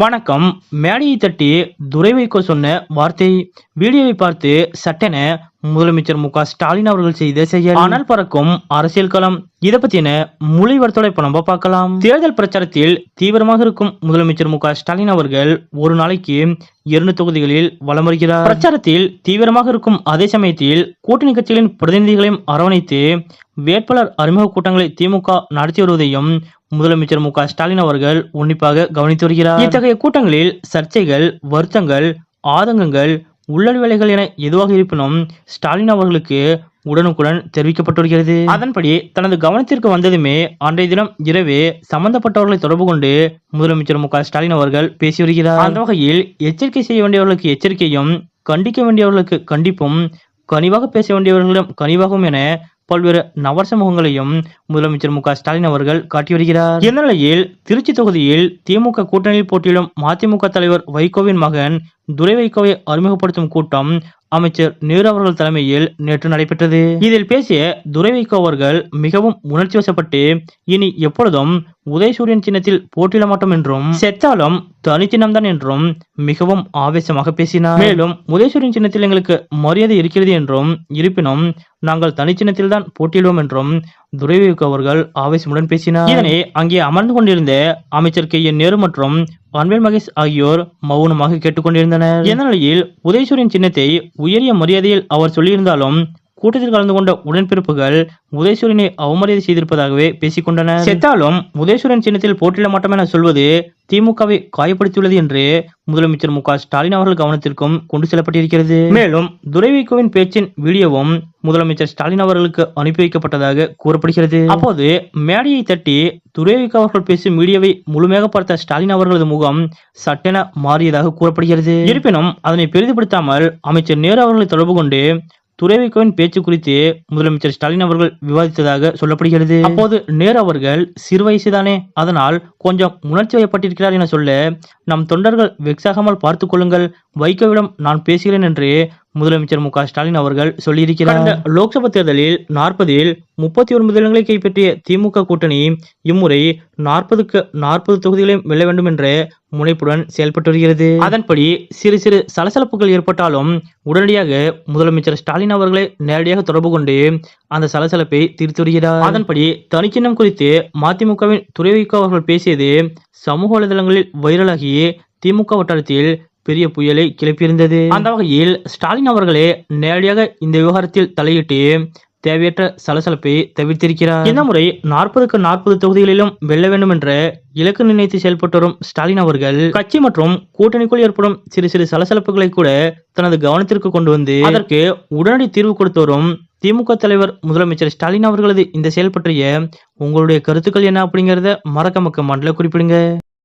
வணக்கம். மேடையை தட்டி துரை வைகோ சொன்ன வார்த்தை வீடியோவை பார்த்து சட்டென முதலமைச்சர் மு க ஸ்டாலின் அவர்கள் செய்த செயல். ஆனால் பறக்கும் அரசியல் களம். இதை பத்தின மொழிவர்த்தோட இப்ப நம்ம பார்க்கலாம். தேர்தல் பிரச்சாரத்தில் தீவிரமாக இருக்கும் முதலமைச்சர் மு க ஸ்டாலின் அவர்கள் ஒரு நாளைக்கு இரண்டு தொகுதிகளில் வலம் வருகிறார். பிரச்சாரத்தில் தீவிரமாக இருக்கும் அதே சமயத்தில் கூட்டணி கட்சிகளின் பிரதிநிதிகளையும் அரவணைத்து வேட்பாளர் அறிமுக கூட்டங்களை திமுக நடத்தி வருவதையும் முதலமைச்சர் மு க ஸ்டாலின் அவர்கள் உன்னிப்பாக கவனித்து வருகிறார். இத்தகைய கூட்டங்களில் சர்ச்சைகள் வருத்தங்கள் ஆதங்கங்கள் உள்ளல் வேலைகள் என எதுவாக இருப்பினும் ஸ்டாலின் அவர்களுக்கு உடனுக்குடன் தெரிவிக்கப்பட்டு வருகிறது அதன்படி தனது கவனத்திற்கு வந்ததுமே அன்றைய தினம் இரவே சம்பந்தப்பட்டவர்களை தொடர்பு கொண்டு முதலமைச்சர் மு ஸ்டாலின் அவர்கள் பேசி வருகிறார். அந்த வகையில் எச்சரிக்கை செய்ய வேண்டியவர்களுக்கு எச்சரிக்கையும் கண்டிக்க வேண்டியவர்களுக்கு கண்டிப்பும் கனிவாக பேச வேண்டியவர்களிடம் கனிவாகவும் என பல்வேறு நவரச முகங்களையும் முதலமைச்சர் மு ஸ்டாலின் அவர்கள் காட்டி வருகிறார். இந்த நிலையில் திருச்சி தொகுதியில் திமுக கூட்டணியில் போட்டியிடும் மதிமுக தலைவர் வைகோவின் மகன் துரை வைகோவை அறிமுகப்படுத்தும் கூட்டம் அமைச்சர் நேரு அவர்கள் தலைமையில் நேற்று நடைபெற்றது. இதில் பேசிய துரை வைகோ அவர்கள் மிகவும் உணர்ச்சி வசப்பட்டு இனி எப்பொழுதும் உதயசூரியன் சின்னத்தில் போட்டியிட மாட்டோம் என்றும் செத்தாலும் தனிச்சின்னம்தான் என்றும் மிகவும் ஆவேசமாக பேசினார். மேலும் உதயசூரியன் சின்னத்தில் எங்களுக்கு மரியாதை இருக்கிறது என்றும் இருப்பினும் நாங்கள் தனிச்சின்னத்தில் தான் போட்டியிடுவோம் என்றும் துரை அவர்கள் ஆவேசமுடன் பேசினார். இதனை அங்கே அமர்ந்து கொண்டிருந்த அமைச்சர் கே என் நேரு மற்றும் அன்பில் மகேஷ் ஆகியோர் மௌனமாக கேட்டுக்கொண்டிருந்தனர். இந்த நிலையில் உதயசூரியன் சின்னத்தை உயரிய மரியாதையில் அவர் சொல்லியிருந்தாலும் கூட்டத்தில் கலந்து கொண்ட உடன்பிறப்புகள் உதயசூரியனை அவமரியாதை செய்திருப்பதாகவே பேசிக் கொண்டனர் செத்தாலும் உதயசூரன் சின்னத்தில் போட்டியிட மாட்டோம் என சொல்வது திமுகவை காயப்படுத்தியுள்ளது என்று முதலமைச்சர் மு ஸ்டாலின் அவர்கள் கவனத்திற்கும் கொண்டு செல்லப்பட்டிருக்கிறது. மேலும் துரைவிகோவின் பேச்சின் வீடியோவும் முதலமைச்சர் ஸ்டாலின் அவர்களுக்கு அனுப்பி வைக்கப்பட்டதாக கூறப்படுகிறது. அப்போது மேடையை தட்டி துரைவைகோ அவர்கள் பேசும் வீடியோவை முழுமையாக பார்த்த ஸ்டாலின் அவர்களது முகம் சட்டென மாறியதாக கூறப்படுகிறது. இருப்பினும் அதனை பெரிதுபடுத்தாமல் அமைச்சர் நேரு அவர்களை தொடர்பு கொண்டு துறைவிக்கோவின் பேச்சு குறித்து முதலமைச்சர் ஸ்டாலின் அவர்கள் விவாதித்ததாக சொல்லப்படுகிறது. அப்போது நேரு அவர்கள் சிறு வயசுதானே அதனால் கொஞ்சம் உணர்ச்சி வயப்பட்டிருக்கிறார் என சொல்ல நம் தொண்டர்கள் வெக்ஸாகாமல் பார்த்துக் கொள்ளுங்கள் வைகோவிடம் நான் பேசுகிறேன் என்று முதலமைச்சர் மு க ஸ்டாலின் அவர்கள் சொல்லியிருக்கிறார். லோக்சபா தேர்தலில் நாற்பதில் முப்பத்தி ஒன்பது இடங்களை கைப்பற்றிய திமுக கூட்டணி இம்முறை நாற்பதுக்கு நாற்பது தொகுதிகளையும் வெல்ல வேண்டும் என்ற முனைப்புடன் செயல்பட்டு வருகிறது. அதன்படி சிறு சிறு சலசலப்புகள் ஏற்பட்டாலும் உடனடியாக முதலமைச்சர் ஸ்டாலின் அவர்களை நேரடியாக தொடர்பு கொண்டு அந்த சலசலப்பை தீர்த்து வருகிறார். அதன்படி தனிச்சின்னம் குறித்து மதிமுகவின் துறை வைகோ அவர்கள் பேசியது சமூக வலைதளங்களில் வைரலாகி திமுக வட்டாரத்தில் பெரிய புயலை கிளப்பியிருந்தது. அந்த வகையில் ஸ்டாலின் அவர்களே நேரடியாக இந்த விவகாரத்தில் தலையிட்டு தேவையற்ற சலசலப்பை தவிர்த்திருக்கிறார். இந்த முறை நாற்பதுக்கு நாற்பது தொகுதிகளிலும் வெல்ல வேண்டும் என்ற இலக்கு நிர்ணயித்து செயல்பட்டு வரும் ஸ்டாலின் அவர்கள் கட்சி மற்றும் கூட்டணிக்குள் ஏற்படும் சிறு சிறு சலசலப்புகளை கூட தனது கவனத்திற்கு கொண்டு வந்து அதற்கு உடனடி தீர்வு கொடுத்து வரும் திமுக தலைவர் முதலமைச்சர் ஸ்டாலின் அவர்களது இந்த செயல் பற்றிய உங்களுடைய கருத்துக்கள் என்ன அப்படிங்கறத மறக்க மக்க மண்டல குறிப்பிடுங்க.